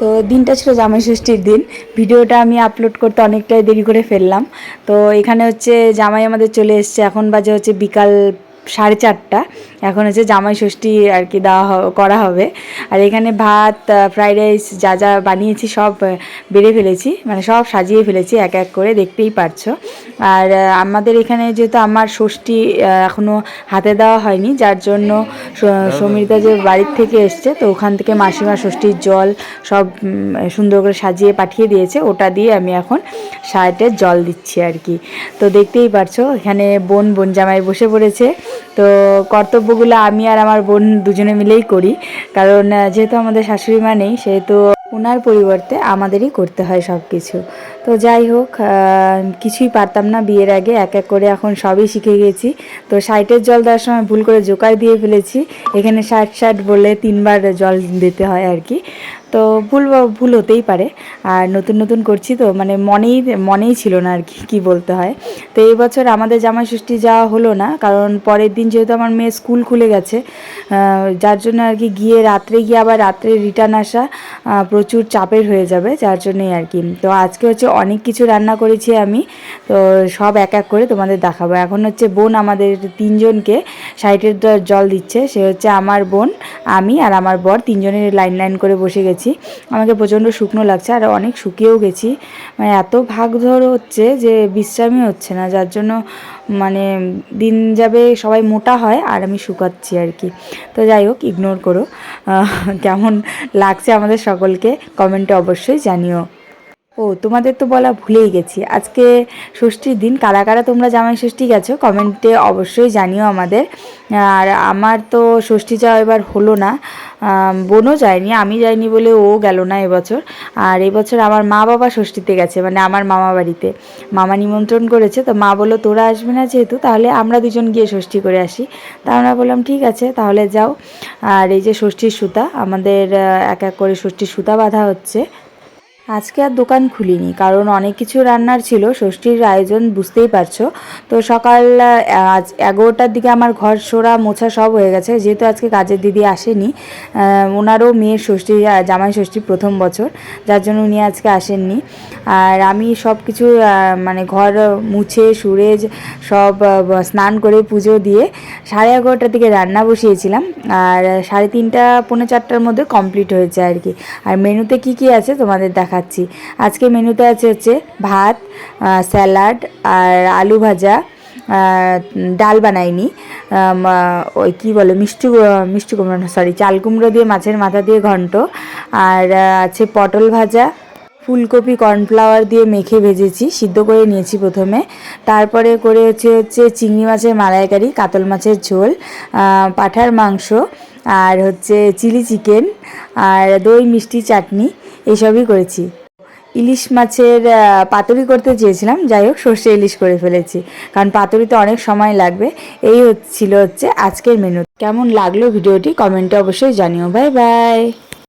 তো দিনটা ছিল জামাই ষষ্ঠীর দিন। ভিডিওটা আমি আপলোড করতে অনেকটাই দেরি করে ফেললাম। তো এখানে হচ্ছে জামাই আমাদের চলে এসছে। এখন বাজে হচ্ছে বিকাল সাড়ে চারটা। এখন হচ্ছে জামাই ষষ্ঠী আর কি দেওয়া করা হবে। আর এখানে ভাত ফ্রাইড রাইস যা যা বানিয়েছি সব বেড়ে ফেলেছি। মানে সব সাজিয়ে ফেলেছি এক এক করে দেখতেই পারছ। আর আমাদের এখানে যেহেতু আমার ষষ্ঠী আহ, এখনও হাতে দেওয়া হয়নি যার জন্য সমীরদা যে বাড়ির থেকে এসছে তো ওখান থেকে মাসিমা ষষ্ঠীর জল সব সুন্দর করে সাজিয়ে পাঠিয়ে দিয়েছে। ওটা দিয়ে আমি এখন সাইডে জল দিচ্ছি আর কি। তো দেখতেই পারছ এখানে বোন বোন জামাই বসে পড়েছে। তো কর্তব্যগুলো আমি আর আমার বোন দুজনে মিলেই করি। কারণ যেহেতু আমাদের শাশুড়ি মা নেই, সেহেতু ওনার পরিবর্তে আমাদেরই করতে হয় সব কিছু তো যাই হোক কিছুই পারতাম না বিয়ের আগে, এক এক করে এখন সবই শিখে গেছি। তো সাইটের জল দেওয়ার সময় ভুল করে জোকার দিয়ে ফেলেছি। এখানে ষাট ষাট বলে তিনবার জল দিতে হয় আর কি। তো ভুল ভুল হতেই পারে। আর নতুন নতুন করছি তো মানে মনেই মনেই ছিল না আর কি, কী বলতে হয়। তো এই বছর আমাদের জামাই ষষ্ঠী যাওয়া হলো না, কারণ পরের দিন যেহেতু আমার মেয়ে স্কুল খুলে গেছে যার জন্য আর কি গিয়ে রাত্রে গিয়ে আবার রাত্রে রিটার্ন আসা প্রচুর চাপের হয়ে যাবে, যার জন্যই আর কি। তো আজকে হচ্ছে অনেক কিছু রান্না করেছি আমি, তো সব এক এক করে তোমাদের দেখাবো। এখন হচ্ছে বোন আমাদের তিনজনকে সাইটের জল দিচ্ছে, সে হচ্ছে আমার বোন, আমি আর আমার বর তিনজনের লাইন লাইন করে বসে গেছি। আমাকে প্রচণ্ড শুকনো লাগছে, আর অনেক শুকিয়েও গেছি। মানে এত ভাগ ধর হচ্ছে যে বিশ্রামই হচ্ছে না, যার জন্য মানে দিন যাবে সবাই মোটা হয় আর আমি শুকাচ্ছি আর কি। তো যাই হোক ইগনোর করো। কেমন লাগছে আমাদের সকলকে কমেন্টে অবশ্যই জানিও। ও, তোমাদের তো বলা ভুলেই গেছি। আজকে ষষ্ঠীর দিন, কারা কারা তোমরা জামাই ষষ্ঠী গেছো, কমেন্টে অবশ্যই জানিও আমাদের। আর আমার তো ষষ্ঠী যাওয়া এবার হলো না। বোনও যায়নি, আমি যাইনি বলে ও গেল না এবছর। আর এবছর আমার মা বাবা ষষ্ঠীতে গেছে মানে আমার মামা বাড়িতে। মামা নিমন্ত্রণ করেছে, তো মা বলল, তোরা আসবে না যেহেতু, তাহলে আমরা দুজন গিয়ে ষষ্ঠী করে আসি। তা আমরা বললাম, ঠিক আছে, তাহলে যাও। আর এই যে ষষ্ঠীর সুতা, আমাদের এক এক করে ষষ্ঠীর সুতা বাঁধা হচ্ছে। আজকে আর দোকান খুলিনি, কারণ অনেক কিছু রান্নার ছিল, ষষ্ঠীর আয়োজন বুঝতেই পারছ। তো সকাল আজ এগারোটার দিকে আমার ঘর সোরা মোছা সব হয়ে গেছে, যেহেতু আজকে কাজের দিদি আসেনি ওনারও মেয়ের ষষ্ঠী জামাই ষষ্ঠী প্রথম বছর, যার জন্য উনি আজকে আসেননি। আর আমি সব কিছু মানে ঘর মুছে সুরে সব স্নান করে পুজো দিয়ে সাড়ে এগারোটার দিকে রান্না বসিয়েছিলাম, আর সাড়ে তিনটা, পৌনে চারটার মধ্যে কমপ্লিট হয়েছে আর কি। আর মেনুতে কি কি আছে তোমাদের দেখাচ্ছি। আজকে মেনুতে আছে হচ্ছে ভাত স্যালাড আর আলু ভাজা ডাল বানাইনি। ওই কী বলে, মিষ্টি মিষ্টি কুমড়ো সরি চাল কুমড়ো দিয়ে, মাছের মাথা দিয়ে ঘন্ট। আর আছে পটল ভাজা, ফুলকপি কর্নফ্লাওয়ার দিয়ে মেখে ভেজেছি, সিদ্ধ করে নিয়েছি প্রথমে। তারপরে করে হচ্ছে হচ্ছে চিংড়ি মাছের মালাইকারি, কাতল মাছের ঝোল পাঁঠার মাংস, আর হচ্ছে চিলি চিকেন, আর দই মিষ্টি চাটনি। এইসবই করেছি। ইলিশ মাছের পাতুরি করতে চেয়েছিলাম, যাই হোক, সর্ষে ইলিশ করে ফেলেছি। কারণ পাতুরিতে অনেক সময় লাগবে। এই হচ্ছিল হচ্ছে আজকের মেনু কেমন লাগল ভিডিওটি? কমেন্টে অবশ্যই জানিও। Bye bye.